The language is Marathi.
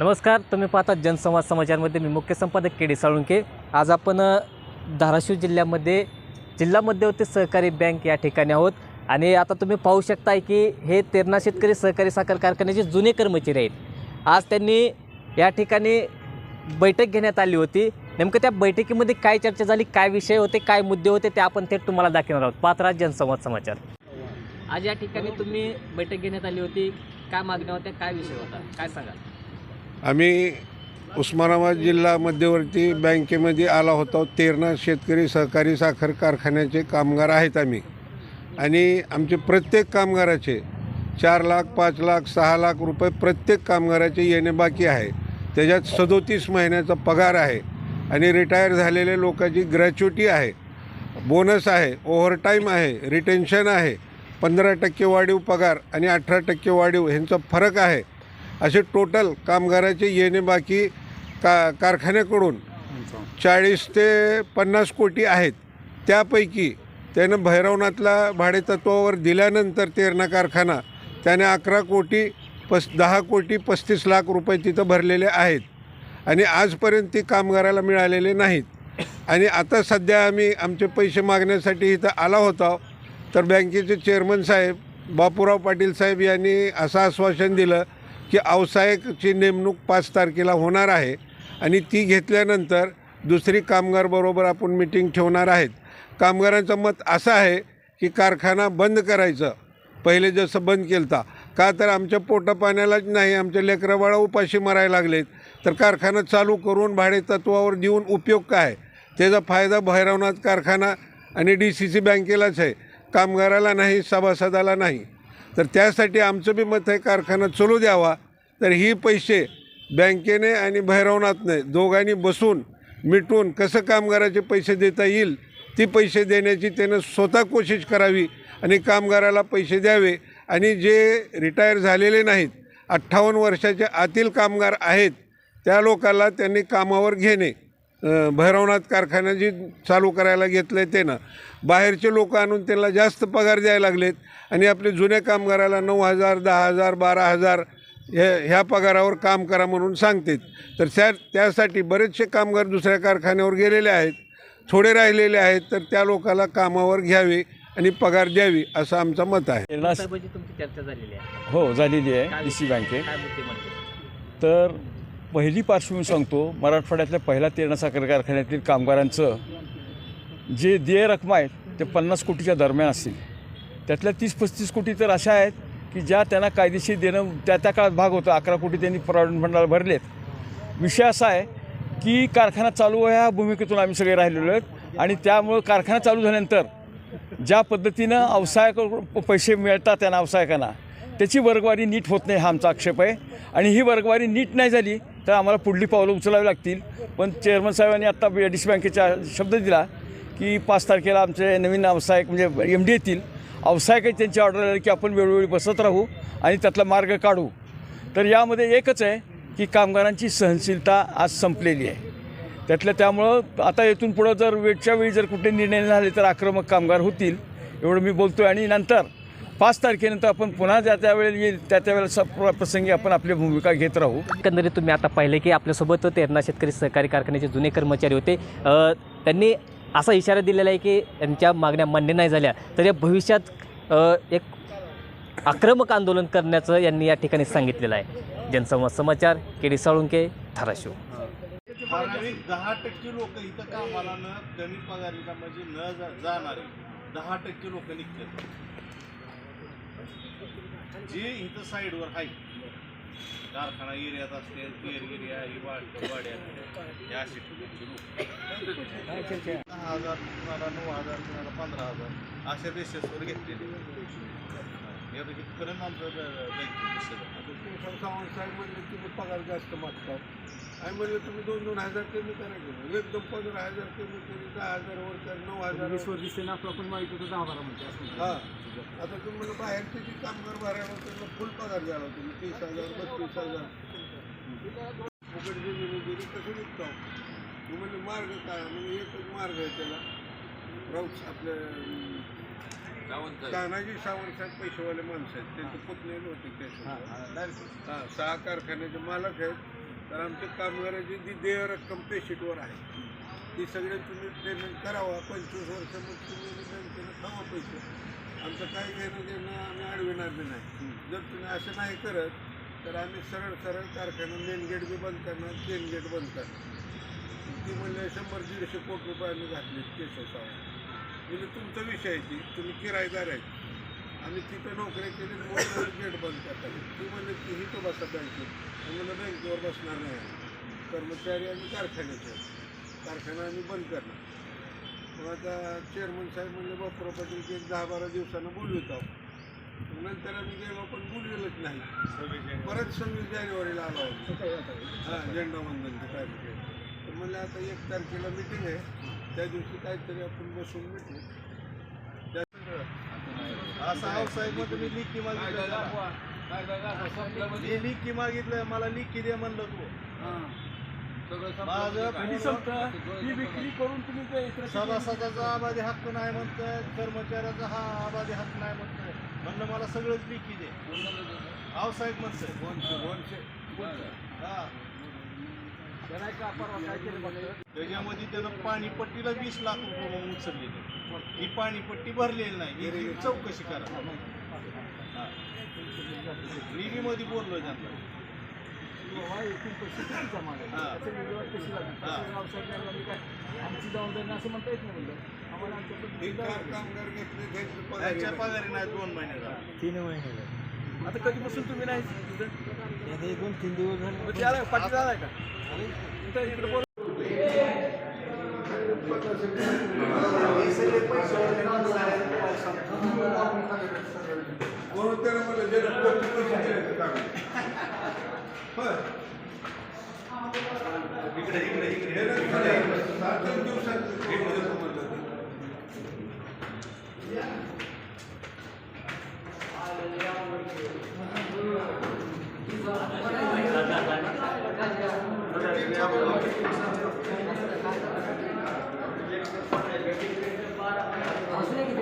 नमस्कार तुम्ही पाहता जनसंवाद समाचारमध्ये. मी मुख्य संपादक के डी साळुंके आज आपण धाराशिव जिल्ह्यामध्ये जिल्हा मध्यवर्ती सहकारी बँक या ठिकाणी आहोत. आणि आता तुम्ही पाहू शकताय की हे तेरणा शेतकरी सहकारी साखर कारखान्याचे जुने कर्मचारी आहेत. आज त्यांनी या ठिकाणी बैठक घेण्यात आली होती. नेमकं त्या बैठकीमध्ये काय चर्चा झाली काय विषय होते काय मुद्दे होते ते आपण थेट तुम्हाला दाखवणार आहोत. पात्रा जनसंवाद समाचार. आज या ठिकाणी तुम्ही बैठक घेण्यात आली होती. काय मागण्या होत्या काय विषय होता काय सांगाल? आम्ही उस्मानाबाद जिल्हा मध्यवर्ती बँकेमध्ये आला होतो. तेरणा शेतकरी सहकारी साखर कारखान्याचे कामगार आहेत आम्ही. आणि आमचे प्रत्येक कामगाराचे चार लाख पाच लाख सहा लाख रुपये प्रत्येक कामगाराचे येणे बाकी आहे. त्याच्यात सदोतीस महिन्याचा पगार आहे आणि रिटायर झालेल्या लोकांची ग्रॅच्युटी आहे. बोनस आहे ओव्हरटाईम आहे रिटेन्शन आहे. पंधरा टक्के वाढीव पगार आणि अठरा टक्के वाढीव ह्यांचा फरक आहे. असे टोटल कामगाराचे येणे बाकी का कारखान्याकडून चाळीस ते पन्नास कोटी आहेत. त्यापैकी त्यानं भैरवनाथला भाडेतत्वावर दिल्यानंतर तेरणा कारखाना त्याने अकरा कोटी पस दहा कोटी पस्तीस लाख रुपये तिथं भरलेले आहेत आणि आजपर्यंत ती कामगाराला मिळालेले नाहीत. आणि आता सध्या आम्ही आमचे पैसे मागण्यासाठी इथं आला होता तर बँकेचे चेअरमन साहेब बापूराव पाटील साहेब यांनी असं आश्वासन दिलं की व्यावसायिकची नेमणूक पाच तारखेला होणार आहे आणि ती घेतल्यानंतर दुसरी कामगारबरोबर आपण मिटिंग ठेवणार आहेत. कामगारांचं मत असं आहे की कारखाना बंद करायचं. पहिले जसं बंद केलता. का तर आमच्या पोटापाण्यालाच नाही आमच्या लेकराबाळा उपाशी मरायला लागलेत. तर कारखाना चालू करून भाडे तत्वावर देऊन उपयोग काय? त्याचा फायदा भैरवनाथ कारखाना आणि डी सी सी बँकेलाच आहे. कामगाराला नाही सभासदाला नाही. तर त्यासाठी आमचं बी मत आहे कारखाना चालू द्यावा. तर ही पैसे बँकेने आणि भैरवनाथने दोघांनी बसून मिटून कसं कामगाराचे पैसे देता येईल ती पैसे देण्याची त्यानं स्वतः कोशिश करावी आणि कामगाराला पैसे द्यावे. आणि जे रिटायर झालेले नाहीत अठ्ठावन्न वर्षाच्या आतील कामगार आहेत त्या लोकाला त्यांनी कामावर घेणे. भैरवनाथ कारखाना जी चालू करायला घेतलं आहे त्यानं बाहेरचे लोक आणून त्यांना जास्त पगार द्यायला लागलेत. आणि आपले जुन्या कामगाराला नऊ हजार दहा हजार बारा हजार हे ह्या पगारावर काम करा म्हणून सांगतात. तर त्या त्यासाठी बरेचसे कामगार दुसऱ्या कारखान्यावर गेलेले आहेत. थोडे राहिलेले आहेत तर त्या लोकांना कामावर घ्यावे आणि पगार द्यावी असं आमचं मत आहे. तेरणा साहेबांची तुमची चर्चा झालेली आहे. हो झालेली आहे डी सी बँकेत तर पहिली पार्श्वभूमी सांगतो मराठवाड्यातल्या पहिल्या तेरणा साखर कारखान्यातील कामगारांचं जे देय रक्कम आहेत ते पन्नास कोटीच्या दरम्यान असतील. त्यातल्या तीस पस्तीस कोटी तर अशा आहेत की ज्या त्यांना कायदेशीर देणं त्या त्या काळात भाग होता. अकरा कोटी त्यांनी प्रॉव्हिडंट फंडाला भरलेत. विषय असा आहे की कारखाना चालू आहे ह्या भूमिकेतून आम्ही सगळे राहिलेलो आहेत आणि त्यामुळं कारखाना चालू झाल्यानंतर ज्या पद्धतीनं अवसायक पैसे मिळतात त्यांना अवसायकांना त्याची वर्गवारी नीट होत नाही हा आमचा आक्षेप आहे. आणि ही वर्गवारी नीट नाही झाली तर आम्हाला पुढली पावलं उचलावी लागतील. पण चेअरमन साहेबांनी आत्ता डी सी बँकेचा शब्द दिला की पाच तारखेला आमचे नवीन व्यावसायिक म्हणजे एम डी येतील. अवसायकही त्यांची ऑर्डर आली की आपण वेळोवेळी बसत राहू आणि त्यातला मार्ग काढू. तर यामध्ये एकच आहे की कामगारांची सहनशीलता आज संपलेली आहे. त्यातल्या त्यामुळं आता येथून पुढं जर वेळच्या वेळी जर कुठे निर्णय झाले तर आक्रमक कामगार होतील एवढं मी बोलतो आहे आणि नंतर पाच तारखेनंतर आपण पुन्हा ज्या त्यावेळेला येईल त्या त्यावेळेला स- प्रसंगी आपण आपली भूमिका घेत राहू. एकंदरीत तुम्ही आता पाहिले की आपल्यासोबत तेरणा शेतकरी सहकारी कारखान्याचे जुने कर्मचारी होते. त्यांनी असा इशारा दिलेला आहे की त्यांच्या मागण्या मान्य नाही झाल्या तर या भविष्यात एक आक्रमक आंदोलन करण्याचं यांनी या ठिकाणी सांगितलेलं आहे. जनसंवाद समाचार के डी साळुंके धाराशिव. दहा टक्के लोक इथं कामाला न कमी पगारीला म्हणजे न जाणारे दहा टक्के लोक निघतात. जे इथं साईडवर आहे कारखाना एरियात असते पेर एरिया हिवाड्या या वाड्या असे ठिकाणचे लोक. दहा हजार कुणाला नऊ हजार कुणाला पंधरा हजार अशा देशेसवर घेतलेले. हे आता आमचं बँकेत दिसत पगार जास्त मागतात. आणि म्हणलं तुम्ही दोन दोन हजार कमी करा गेलो एकदम पंधरा हजार कमी केली दहा हजारावर तर नऊ हजार आपला पण माहिती होतं दहा बारा म्हणजे हा. आता तुम्ही म्हणलं बाहेरचे जे कामगार भरायला त्यांना फुल पगार द्यावा तुम्ही तीस हजार बत्तीस हजार. फुकट जमिनी दिली कसं निघतो. मी म्हणलं मार्ग काय? म्हणजे एकच मार्ग आहे त्याला. राऊत आपल्या तानाजी सावंत साहेब पैसेवाले माणसं आहेत त्यांचे पुतणे होते ते हा सहा कारखान्याचे मालक आहेत. तर आमच्या कामगाराची जी देय रक्कम पेशीटवर आहे ती सगळे तुम्ही पेमेंट करावा. पंचवीस वर्ष मग तुम्ही बँकेनं खावा पैसे. आमचं काय घेणं देणं आम्ही अडविणार बी नाही. जर तुम्ही असं नाही करत तर आम्ही सरळ सरळ कारखाना मेन गेट बी बंद करणार चेन गेट बंद करणार. ती म्हणले शंभर दीडशे कोटी रुपये आम्ही घातले साहेब म्हणजे तुमचा विषय आहे ती. तुम्ही किरायदार आहे आणि तिथं नोकरी केली गेट बंद करतात. ती म्हणजे की तो बसा बँकेत. मी म्हणलं बँकेवर बसणार नाही कर्मचारी आणि कारखान्याचे. कारखाना आम्ही बंद करणार. मग आता चेअरमन साहेब म्हणले बापरा पाटील एक दहा बारा दिवसानं बोलवित आहोत नंतर आम्ही गेलो पण बोलविलंच नाही. परत सव्वीस जानेवारीला आला होता हां झेंडा वंदनची तारीख तर म्हणलं आता एक तारखेला मिटिंग आहे. त्या दिवशी काहीतरी आपण बसून मिटू मी लिखी मागितलं लिखी मागितलं मला लिखी दे म्हणलं तू. माझं विक्री करून तुम्ही सभासदाचा आबादी हक्क नाही म्हणतोय कर्मचाऱ्याचा हा आबादी हक्क नाही म्हणतोय. म्हणलं मला सगळंच लिखी दे. आऊसाहेब म्हणतोय. दोनशे दोनशे हा. त्याच्यामध्ये त्यानं पाणीपट्टीला वीस लाख रुपये म्हणून उचललेले ही पाणीपट्टी भरलेली नाही. ही चौकशी करा. हा. मी मध्ये बोललो त्यांना. आमची जबाबदारी नाही असं म्हणता येत नाही आम्हाला हे त्यांचे पगार नाही. पगारी नाही दोन महिन्याला तीन महिने आता कधीपासून तुम्ही नाही? दोन तीन दिवस झाले. पाटील आलाय का? इथं इकडे बोल म्हणून असल्या